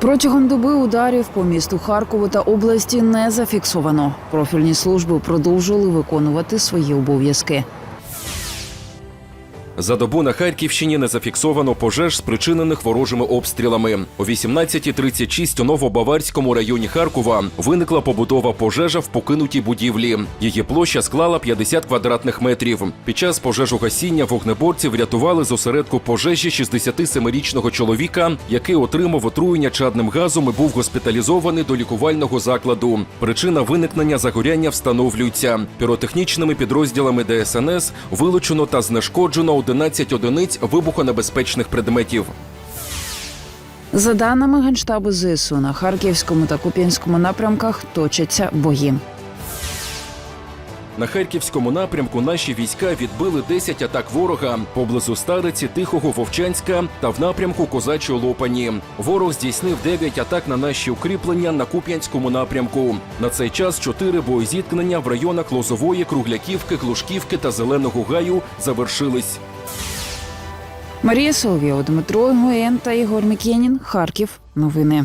Протягом доби ударів по місту Харкову та області не зафіксовано. Профільні служби продовжили виконувати свої обов'язки. За добу на Харківщині не зафіксовано пожеж, спричинених ворожими обстрілами. О 18.36 у Новобаварському районі Харкова виникла побутова пожежа в покинутій будівлі. Її площа склала 50 квадратних метрів. Під час пожежогасіння вогнеборці врятували з осередку пожежі 67-річного чоловіка, який отримав отруєння чадним газом і був госпіталізований до лікувального закладу. Причина виникнення загоряння встановлюється. Піротехнічними підрозділами ДСНС вилучено та знешкоджено 11 одиниць вибухонебезпечних предметів. За даними Генштабу ЗСУ, на Харківському та Куп'янському напрямках точаться бої. На харківському напрямку наші війська відбили 10 атак ворога поблизу Стариці, Тихого, Вовчанська та в напрямку Козачої Лопані. Ворог здійснив 9 атак на наші укріплення на Куп'янському напрямку. На цей час 4 боєзіткнення в районах Лозової, Кругляківки, Глушківки та Зеленого Гаю завершились. Марія Соловіо Дмитро Інгоєн та Ігор Мікєнін. Харків. Новини.